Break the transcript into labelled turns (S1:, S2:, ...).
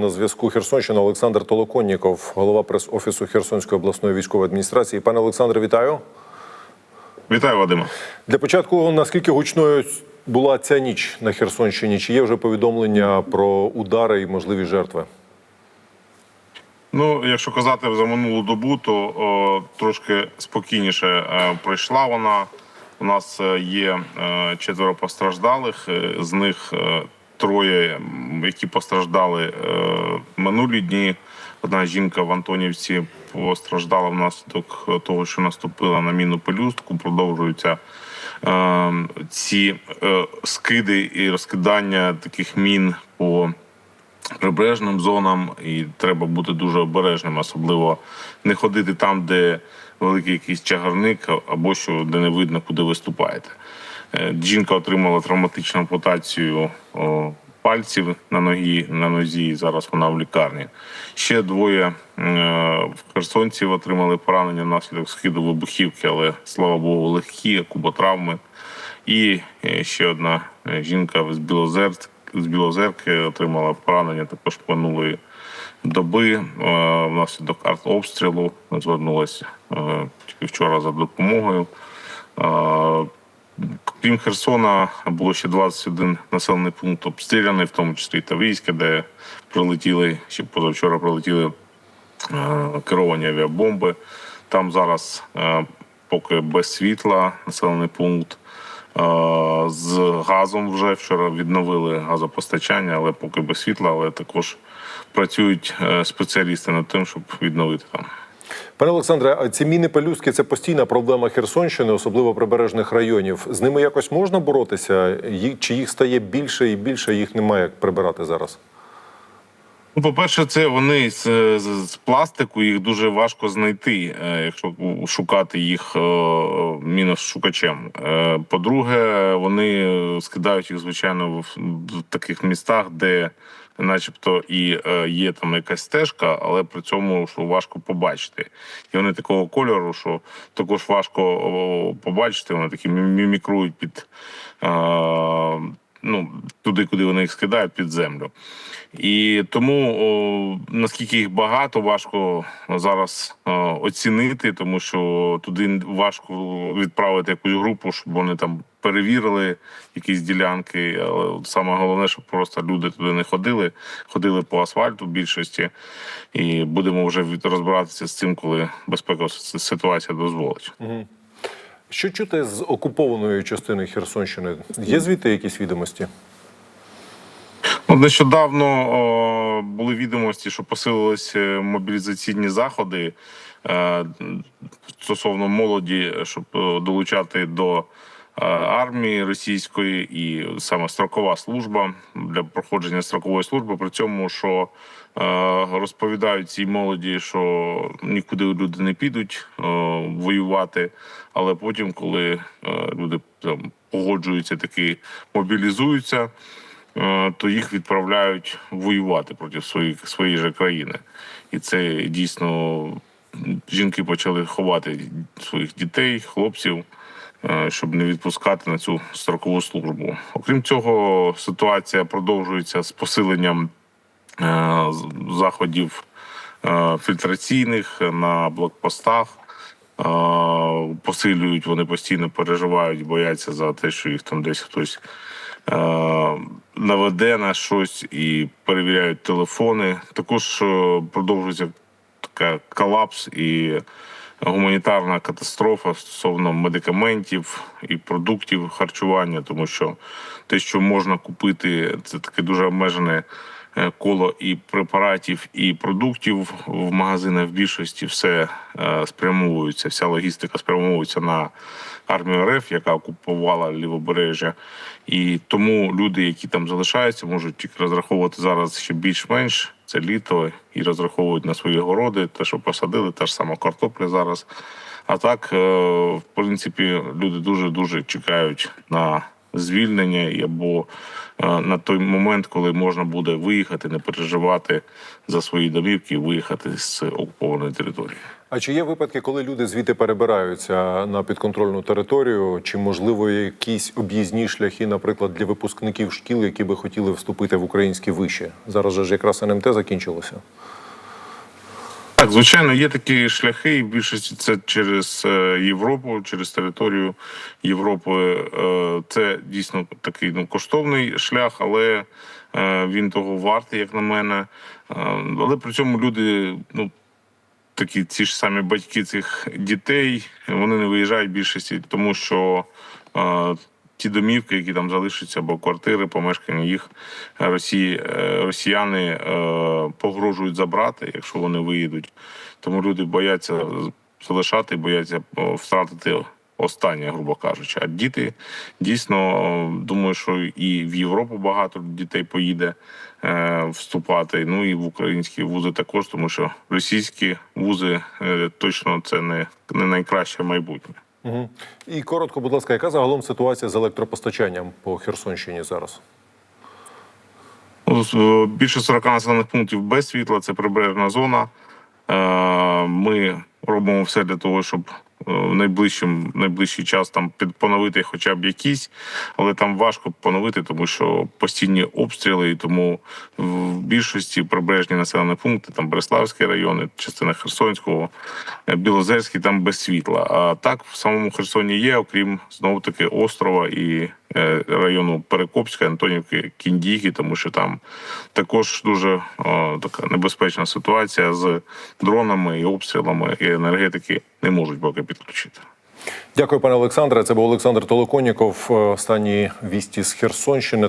S1: На зв'язку Херсонщина Олександр Толоконніков, голова прес-офісу Херсонської обласної військової адміністрації. Пане Олександре, вітаю.
S2: Вітаю, Вадиме.
S1: Для початку, наскільки гучною була ця ніч на Херсонщині? Чи є вже повідомлення про удари і можливі жертви?
S2: Ну, якщо казати за минулу добу, то о, трошки спокійніше е, пройшла вона. У нас е, є е, четверо постраждалих, е, з них е, троє, які постраждали е, минулі дні. Одна жінка в Антонівці постраждала внаслідок того, що наступила на мінну пелюстку. Продовжуються е, ці е, скиди і розкидання таких мін по прибережним зонам, і треба бути дуже обережним, особливо не ходити там, де великий якийсь чагарник, або що де не видно, куди виступаєте. Е, Жінка отримала травматичну ампутацію пальців на ногі на нозі. Зараз вона в лікарні. Ще двоє е, херсонців отримали поранення внаслідок скиду вибухівки, але слава Богу, легкі куботравми. І е, ще одна жінка з Білозерськ з Білозерки отримала поранення також минулої доби внаслідок артобстрілу. Звернулася тільки вчора за допомогою. Крім Херсона, було ще 21 населений пункт обстріляний, в тому числі і Таврійське, де прилетіли ще позавчора прилетіли е, керовані авіабомби. Там зараз е, поки без світла населений пункт. Е, З газом вже вчора відновили газопостачання, але поки без світла, але також працюють спеціалісти над тим, щоб відновити там.
S1: Пане Олександре, ці міни пелюстки це постійна проблема Херсонщини, особливо прибережних районів. З ними якось можна боротися? Чи їх стає більше і більше, їх немає як прибирати зараз?
S2: Ну, по-перше, це вони з, з, з пластику, їх дуже важко знайти, е, якщо шукати їх е, мінус шукачем. Е, По-друге, вони скидають їх, звичайно, в, таких містах, де начебто і є там якась стежка, але при цьому що важко побачити. І вони такого кольору, що також важко побачити. Вони такі мі- мімікрують під. Ну, туди, куди вони їх скидають під землю. І тому о, наскільки їх багато, важко зараз о, оцінити, тому що туди важко відправити якусь групу, щоб вони там перевірили якісь ділянки. Але саме головне, щоб просто люди туди не ходили, ходили по асфальту в більшості, і будемо вже розбиратися з цим, коли безпекова ситуація дозволить.
S1: Що чути з окупованої частини Херсонщини? Є звідти якісь відомості?
S2: Нещодавно о, були відомості, що посилилися мобілізаційні заходи е, стосовно молоді, щоб е, долучати до армії російської і саме строкова служба для проходження строкової служби. При цьому, що е, розповідають цій молоді, що нікуди люди не підуть е, воювати, але потім, коли е, люди там погоджуються, таки мобілізуються е, то їх відправляють воювати проти своїх своєї же країни, і це дійсно жінки почали ховати своїх дітей, хлопців, е, щоб не відпускати на цю строкову службу. Окрім цього, ситуація продовжується з посиленням е, заходів е, фільтраційних на блокпостах. Е, Посилюють, вони постійно переживають, бояться за те, що їх там десь хтось е, наведе на щось і перевіряють телефони. Також е, продовжується така колапс і гуманітарна катастрофа стосовно медикаментів і продуктів харчування, тому що те, що можна купити, це таке дуже обмежене коло і препаратів, і продуктів в магазинах в більшості все е, спрямовується. Вся логістика спрямовується на армію РФ, яка окупувала лівобережжя. І тому люди, які там залишаються, можуть тільки розраховувати зараз ще більш-менш це літо і розраховують на свої городи, те, що посадили, та ж сама картопля зараз. А так, е, в принципі, люди дуже дуже чекають на звільнення або е, на той момент, коли можна буде виїхати, не переживати за свої домівки, виїхати з окупованої території.
S1: А чи є випадки, коли люди звідти перебираються на підконтрольну територію? Чи можливо якісь об'їзні шляхи, наприклад, для випускників шкіл, які би хотіли вступити в українські виші? Зараз же ж якраз НМТ закінчилося.
S2: Так, звичайно, є такі шляхи, і більшості це через е, Європу, через територію Європи. Е, Це дійсно такий ну, коштовний шлях, але е, він того вартий, як на мене. Але при цьому люди, ну такі ці ж самі батьки цих дітей, вони не виїжджають більшості, тому що ті домівки, які там залишаться, або квартири, помешкання їх Росії, е, росіяни е, погрожують забрати, якщо вони виїдуть. Тому люди бояться залишати, бояться втратити останнє, грубо кажучи. А діти дійсно думаю, що і в Європу багато дітей поїде е, вступати. Ну і в українські вузи також, тому що російські вузи е, точно це не, не найкраще майбутнє.
S1: Угу. І коротко, будь ласка, яка загалом ситуація з електропостачанням по Херсонщині зараз?
S2: Ну, е, Більше 40 населених пунктів без світла, це прибережна зона. Е, Ми робимо все для того, щоб в найближчим найближчий час там поновити хоча б якісь, але там важко поновити, тому що постійні обстріли, і тому в більшості прибережні населені пункти, там Береславський район, частина Херсонського, е, Білозерський, там без світла. А так в самому Херсоні є, окрім знову таки острова і е, району Перекопська, Антонівки, Кіндійки, тому що там також дуже о, така небезпечна ситуація з дронами і обстрілами, і енергетики не можуть поки підключити.
S1: Дякую, пане Олександре. Це був Олександр Толоконіков. Останні вісті з Херсонщини.